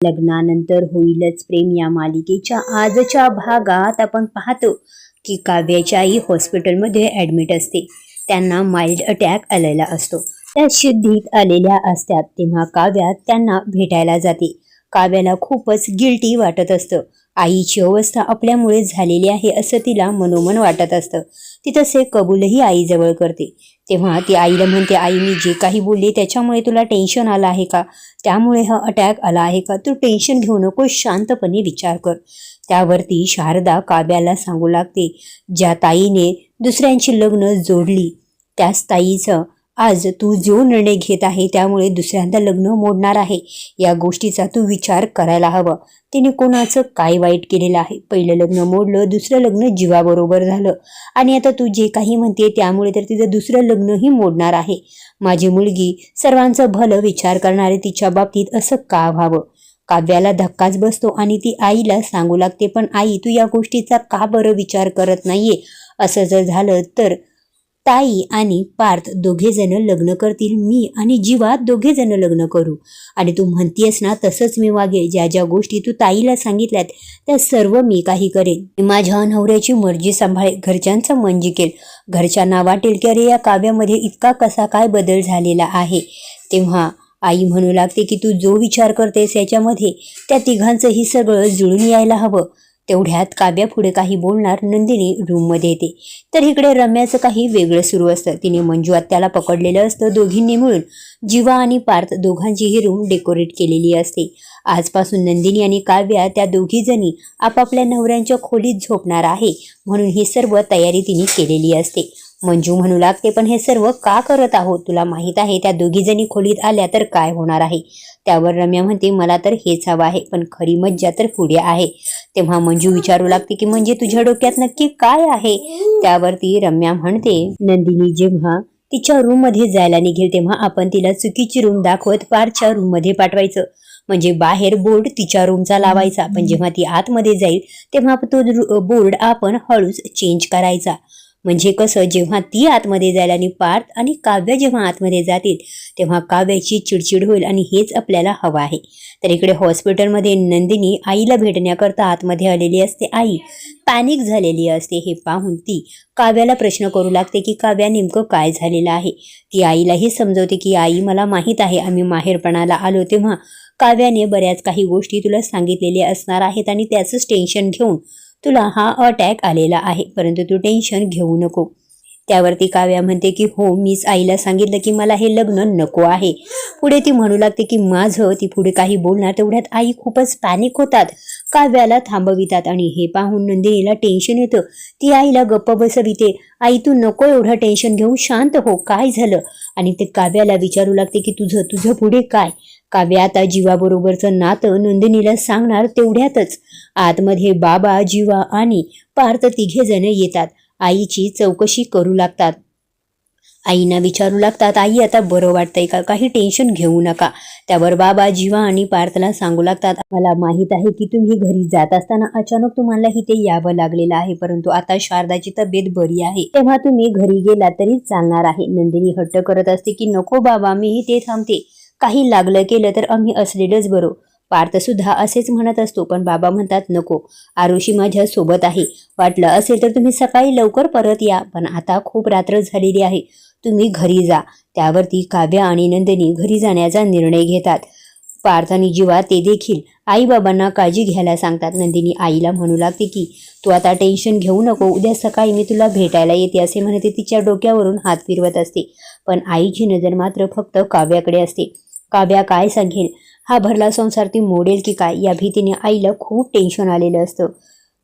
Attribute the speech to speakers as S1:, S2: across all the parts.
S1: लग्नानंतर होईलच प्रेम या मालिकेच्या आजच्या भागात आपण पाहतो की काव्याची आई हॉस्पिटलमध्ये ॲडमिट असते. त्यांना माइल्ड अटॅक आलेला असतो. त्या शुद्धीत आलेल्या असतात तेव्हा काव्या त्यांना भेटायला जाते. काव्याला खूपच गिल्टी वाटत असतं. आईची अवस्था आपल्यामुळे झालेली आहे असं तिला मनोमन वाटत असतं. ती तसे कबूलही आईजवळ करते. तेव्हा ती आईला म्हणते आई मी जे काही बोलली त्याच्यामुळे तुला टेन्शन आलं आहे का? त्यामुळे हा अटॅक आला आहे का? तू टेन्शन घेऊ नको शांतपणे विचार कर. त्यावरती शारदा काव्याला सांगू लागते. ज्या ताईने दुसऱ्यांची लग्न जोडली त्याच ताईचं आज तू जो निर्णय घेत आहे त्यामुळे दुसऱ्यांदा लग्न मोडणार आहे. या गोष्टीचा तू विचार करायला हवा. तिने कोणाचं काय वाईट केलेलं आहे? पहिलं लग्न मोडलं दुसरं लग्न जीवाबरोबर झालं. आणि आता तू जे काही म्हणते त्यामुळे तर तिचं दुसरं लग्नही मोडणार आहे. माझी मुलगी सर्वांचं भलं विचार करणारे तिच्या बाबतीत असं का व्हावं? काव्याला धक्काच बसतो आणि ती आईला सांगू लागते पण आई तू या गोष्टीचा का बरं विचार करत नाहीये? असं जर झालं तर ताई आणि पार्थ दोघे जण लग्न करतील मी आणि जीवा दोघे जण लग्न करू. आणि तू म्हणतीयस ना तसंच मी वागेल. ज्या ज्या गोष्टी तू ताईला सांगितल्यात त्या सर्व मी काही करेन. माझ्या नवऱ्याची मर्जी सांभाळे घरच्यांचं मन जिकेल घरच्यांना वाटेल की अरे या काव्यामध्ये इतका कसा काय बदल झालेला आहे? तेव्हा आई म्हणू लागते की तू जो विचार करतेस याच्यामध्ये त्या तिघांचंही सगळं जुळून यायला हवं. तेवढ्यात काव्या पुढे काही बोलणार नंदिनी रूममध्ये येते. तर इकडे रम्याचं काही वेगळं सुरू असतं. तिने मंजू आत्याला पकडलेलं असतं दोघींनी मिळून. जीवा आणि पार्थ दोघांचीही रूम डेकोरेट केलेली असते. आजपासून नंदिनी आणि काव्या त्या दोघी जणी आपापल्या नवऱ्यांच्या खोलीत झोपणार आहे. म्हणून ही सर्व तयारी तिने केलेली असते. मंजू म्हणू लागते पण हे सर्व का करत आहोत? तुला माहीत आहे त्या दोघी जणी खोलीत आल्या तर काय होणार आहे? त्यावर रम्या म्हणते मला तर हेच हवं आहे पण खरी मज्जा तर पुढे आहे. तेव्हा मंजू विचारू लागते की म्हणजे तुझ्या डोक्यात नक्की काय आहे? त्यावर ती रम्या म्हणते नंदिनी जेव्हा तिच्या रूममध्ये जायला निघेल तेव्हा आपण तिला चुकीची रूम दाखवत पारच्या रूममध्ये पाठवायचं. म्हणजे बाहेर बोर्ड तिच्या रूमचा लावायचा पण जेव्हा ती आतमध्ये जाईल तेव्हा तो बोर्ड आपण हळूच चेंज करायचा. म्हणजे कसं जेव्हा ती आतमध्ये जाईल आणि पार्थ आणि काव्य जेव्हा आतमध्ये जातील तेव्हा काव्याची चिडचिड होईल आणि हेच आपल्याला हवं आहे. तर इकडे हॉस्पिटलमध्ये नंदिनी आईला भेटण्याकरता आतमध्ये आलेली असते. आई पॅनिक झालेली असते. हे पाहून ती काव्याला प्रश्न करू लागते की काव्या नेमकं काय झालेलं आहे? ती आईलाही समजवते की आई मला माहीत आहे. आम्ही माहेरपणाला आलो तेव्हा काव्याने बऱ्याच काही गोष्टी तुला सांगितलेल्या असणार आहेत आणि त्याचंच टेन्शन घेऊन तुला हा अटॅक आलेला आहे परंतु तू टेन्शन घेऊ नको. त्यावरती काव्या म्हणते की हो मीच आईला सांगितलं की मला हे लग्न नको आहे. पुढे ती म्हणू लागते की माझं ती पुढे काही बोलणार तेवढ्यात आई खूपच पॅनिक होतात. काव्याला थांबवितात आणि हे पाहून नंदिनीला टेन्शन येतं. ती आईला गप्प बसविते. आई तू नको एवढं टेन्शन घेऊन शांत हो काय झालं? आणि ते काव्याला विचारू लागते की तुझं तुझं पुढे काय? काव्या आता जीवाबरोबरचं नातं नंदिनीला सांगणार तेवढ्यातच. आतमध्ये बाबा जीवा आणि पार्थ तिघे जण येतात. आईची चौकशी करू लागतात. आईना विचारू लागतात आई आता बरं वाटतंय का? काही टेन्शन घेऊ नका. त्यावर बाबा जीवा आणि पार्थला सांगू लागतात मला माहीत आहे की तुम्ही घरी जात असताना अचानक तुम्हाला इथे यावं लागलेलं आहे परंतु आता शारदाची तब्येत बरी आहे. तेव्हा तुम्ही घरी गेला तरी चालणार आहे. नंदिनी हट्ट करत असते की नको बाबा मी ते थांबते. काही लागलं केलं तर आम्ही असलेलंच बरो. पार्थसुद्धा असेच म्हणत असतो पण बाबा म्हणतात नको आरुषी माझ्या सोबत आहे. वाटलं असेल तर तुम्ही सकाळी लवकर परत या पण आता खूप रात्र झालेली आहे. तुम्ही घरी जा. त्यावरती काव्या आणि नंदिनी घरी जाण्याचा निर्णय घेतात. पार्थ आणि जीवा ते देखील आईबाबांना काळजी घ्यायला सांगतात. नंदिनी आईला म्हणू लागते की तू आता टेन्शन घेऊ नको उद्या सकाळी मी तुला भेटायला येते असे म्हणते तिच्या डोक्यावरून हात फिरवत असते. पण आईची नजर मात्र फक्त काव्याकडे असते. काव्या काय सांगेल? हा भरला संसार ती मोडेल की काय? या भीतीने आईला खूप टेन्शन आलेलं असतं.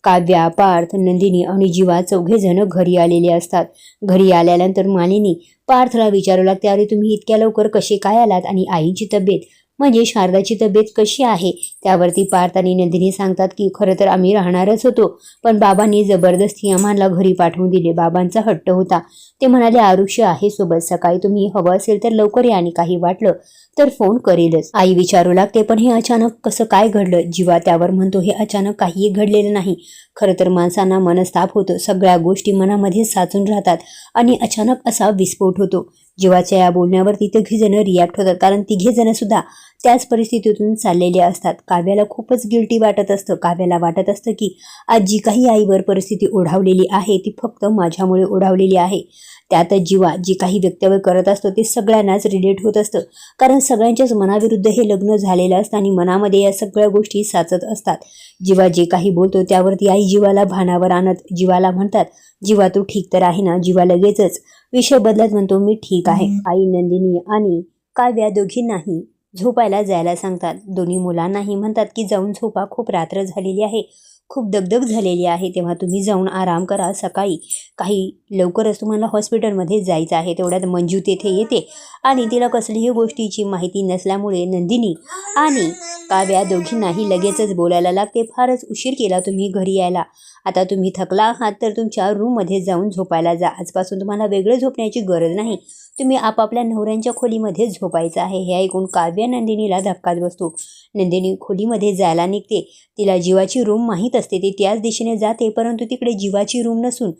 S1: काव्या पार्थ नंदिनी आणि जीवा चौघे जण घरी आलेले असतात. घरी आल्यानंतर मालिनी पार्थला विचारू लागते अरे तुम्ही इतक्या लवकर कसे काय आलात? आणि आईची तब्येत म्हणजे शारदाची तब्येत कशी आहे? त्यावरती पार्थ आणि नंदिनी सांगतात की खरं तर आम्ही राहणारच होतो. पण बाबांनी जबरदस्ती आम्हाला घरी पाठवून दिले. बाबांचा हट्ट होता. ते म्हणाले आरुष्य आहे सोबत. सकाळी तुम्ही हवं असेल तर लवकर या आणि काही वाटलं तर फोन करेलच. आई विचारू लागते पण हे अचानक कसं काय घडलं? जीवा त्यावर म्हणतो हे अचानक काहीही घडलेलं नाही. खरं तर माणसांना मनस्ताप होतो. सगळ्या गोष्टी मनामध्ये साचून राहतात आणि अचानक असा विस्फोट होतो. जीवाच्या या बोलण्यावरती तिघे जण रिॲक्ट होतात. कारण तिघे जण सुद्धा त्याच परिस्थितीतून चाललेले असतात. काव्याला खूपच गिल्टी वाटत असतं. काव्याला वाटत असतं की आज जी काही आईवर परिस्थिती ओढावलेली आहे. ती फक्त माझ्यामुळे ओढावलेली आहे. त्यातच जीवा जी काही वक्तव्य करत असतो ते सगळ्यांनाच रिलेट होत असतं. कारण सगळ्यांच्याच मनाविरुद्ध हे लग्न झालेलं असतं आणि मनामध्ये या सगळ्या गोष्टी साचत असतात. जीवा जे काही बोलतो त्यावरती आई जीवाला भानावर आणत जीवाला म्हणतात जीवा तू ठीक तर आहे ना? जीवा लगेचच विषय बदलत म्हणतो मी ठीक आहे आई नंदिनी आणि काव्या दोघींनाही झोपायला जायला सांगतात. दोन्ही मुलांनाही म्हणतात की जाऊन झोपा खूप रात्र झालेली आहे खूप दगदग झालेली आहे तेव्हा तुम्ही जाऊन आराम करा सकाळी काही लवकरच तुम्हाला हॉस्पिटलमध्ये जायचं आहे तेवढ्यात मंजू तेथे येते आणि तिला कसलीही गोष्टीची माहिती नसल्यामुळे नंदिनी आणि काव्या दोघींनाही लगेचच बोलायला लागते. फारच उशीर केला तुम्ही घरी यायला. आता तुम्ही थकला आहात तर तुमच्या रूममध्ये जाऊन झोपायला जा. आजपासून तुम्हाला वेगळं झोपण्याची गरज नाही. तुम्ही आपापल्या नवऱ्यांच्या खोलीमध्ये झोपायचं आहे. हे ऐकून काव्य नंदिनीला धक्काच बसतो. नंदिनी खोलीमध्ये जायला निघते. तिला जीवाची रूम माहीत असते. ती त्याच दिशेने जाते परंतु तिकडे जीवाची रूम नसून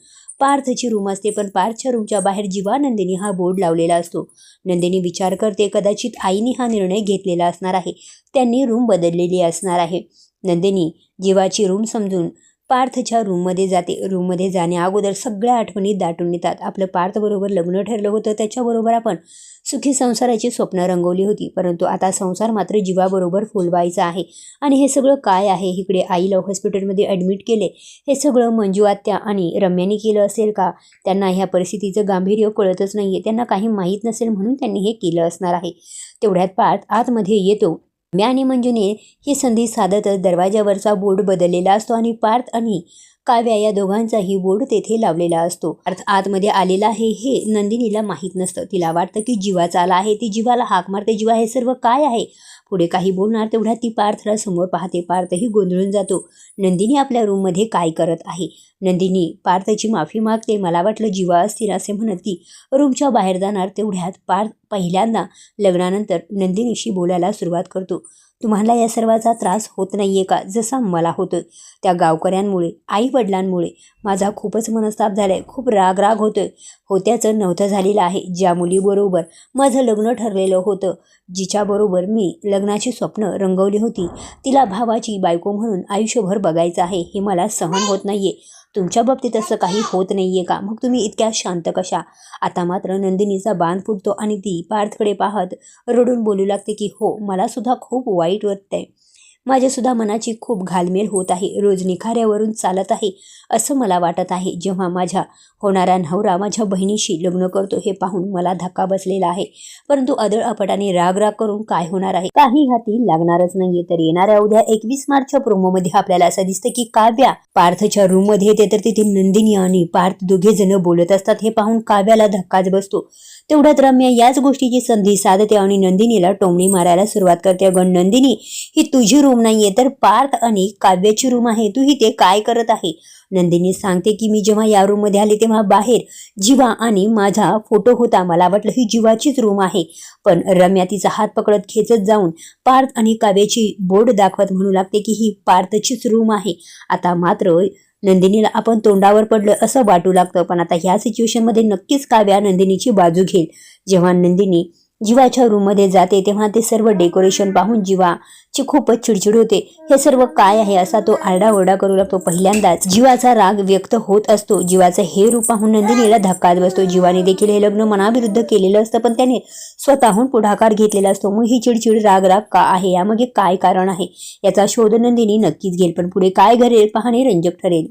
S1: पार्थची रूम असते पण पार्थच्या रूमच्या बाहेर जीवा नंदिनी हा बोर्ड लावलेला असतो. नंदिनी विचार करते कदाचित आईने हा निर्णय घेतलेला असणार आहे. त्यांनी रूम बदललेली असणार आहे. नंदिनी जीवाची रूम समजून पार्थच्या रूममध्ये जाते. रूममध्ये जाण्या अगोदर सगळ्या आठवणी दाटून येतात आपलं पार्थबरोबर लग्न ठरलं होतं. त्याच्याबरोबर आपण सुखी संसाराची स्वप्न रंगवली होती. परंतु आता संसार मात्र जीवाबरोबर फुलवायचा आहे. आणि हे सगळं काय आहे? इकडे आईला हॉस्पिटलमध्ये ॲडमिट केले. हे सगळं मंजू आत्या आणि रम्याने केलं असेल का? त्यांना ह्या परिस्थितीचं गांभीर्य कळतच नाही आहे त्यांना काही माहीत नसेल म्हणून त्यांनी हे केलं असणार आहे. तेवढ्यात पार्थ आतमध्ये येतो. मी आणि मंजुने ही संधी साधतच दरवाजावरचा बोर्ड बदललेला असतो आणि पार्थ आणि काव्या या दोघांचाही बोर्ड तेथे लावलेला असतो. अर्थ आतमध्ये आलेला आहे हे नंदिनीला माहीत नसतं. तिला वाटतं की जीवाचा आला आहे ती जीवाला हाक मारते जीवा हे सर्व काय आहे? पुढे काही बोलणार तेवढ्यात ती पार्थला समोर पाहते. पार्थही गोंधळून जातो. नंदिनी आपल्या रूममध्ये काय करत आहे? नंदिनी पार्थची माफी मागते. मला वाटलं जीवा असतील असे म्हणत ती रूमच्या बाहेर जाणार तेवढ्यात पार्थ पहिल्यांदा लग्नानंतर नंदिनीशी बोलायला सुरुवात करतो. तुम्हाला या सर्वाचा त्रास होत नाही आहे का? जसा मला होतो त्या गावकऱ्यांमुळे आईवडिलांमुळे माझा खूपच मनस्ताप झाला आहे खूप राग राग होतो आहे होत्याचं नव्हतं झालेलं आहे. ज्या मुलीबरोबर माझं लग्न ठरलेलं होतं जिच्याबरोबर मी लग्नाची स्वप्न रंगवली होती तिला भावाची बायको म्हणून आयुष्यभर बघायचं आहे हे मला सहन होत नाही आहे तुमच्या बाबतीत असं काही होत नाही आहे का? मग तुम्ही इतक्या शांत कशा? आता मात्र नंदिनीचा बांध फुटतो आणि ती पार्थकडे पाहत रडून बोलू लागते की हो मला सुद्धा खूप वाईट वाटतंय. माझ्यासुद्धा मनाची खूप घालमेल होत आहे. रोज निखाऱ्यावरून चालत आहे असं मला वाटत आहे. जेव्हा माझ्या होणारा नवरा माझ्या बहिणीशी लग्न करतो हे पाहून मला धक्का बसलेला आहे. परंतु अदळ अपटाने राग राग करून काय होणार आहे? काही हाती लागणारच नाहीये. तर येणाऱ्या उद्या एकवीस मार्चच्या प्रोमोमध्ये आपल्याला असं दिसतं की काव्या पार्थच्या रूममध्ये येते. तर तिथे नंदिनी आणि पार्थ दोघे जण बोलत असतात. हे पाहून काव्याला धक्काच बसतो. तेवढ्यात रम्या याच गोष्टीची संधी साधते आणि नंदिनीला टोमणी मारायला सुरुवात करते. अगं नंदिनी ही तुझी रूम रूम नाहीये तर पार्थ आणि काव्याची रूम आहे. तू इथे काय करत आहे? नंदिनी सांगते की मी जेव्हा या रूममध्ये आले तेव्हा बाहेर जीवा आणि माझा फोटो होता. मला वाटलं ही जीवाचीच रूम आहे. पण रम्या तिचा हात पकडत खेचत जाऊन पार्थ आणि काव्याची बोर्ड दाखवत म्हणू लागते की ही पार्थचीच रूम आहे. आता मात्र नंदिनीला आपण तोंडावर पडलं असं वाटू लागतं. पण आता ह्या सिच्युएशनमध्ये नक्कीच काव्या नंदिनीची बाजू घेईल. जेव्हा नंदिनी जीवाच्या रूममध्ये जाते तेव्हा ते सर्व डेकोरेशन पाहून जीवाची खूपच चिडचिड होते. हे सर्व काय आहे असा तो आरडाओरडा करू लागतो. पहिल्यांदाच जीवाचा राग व्यक्त होत असतो. जीवाचं हे रूप पाहून नंदिनीला धक्काच बसतो. जीवाने देखील हे लग्न मनाविरुद्ध केलेलं असतं पण त्याने स्वतःहून पुढाकार घेतलेला असतो. मग ही चिडचिड राग राग का आहे? यामागे काय कारण आहे? याचा शोध नंदिनी नक्कीच घेईल. पण पुढे काय घडेल पाहणे रंजक ठरेल.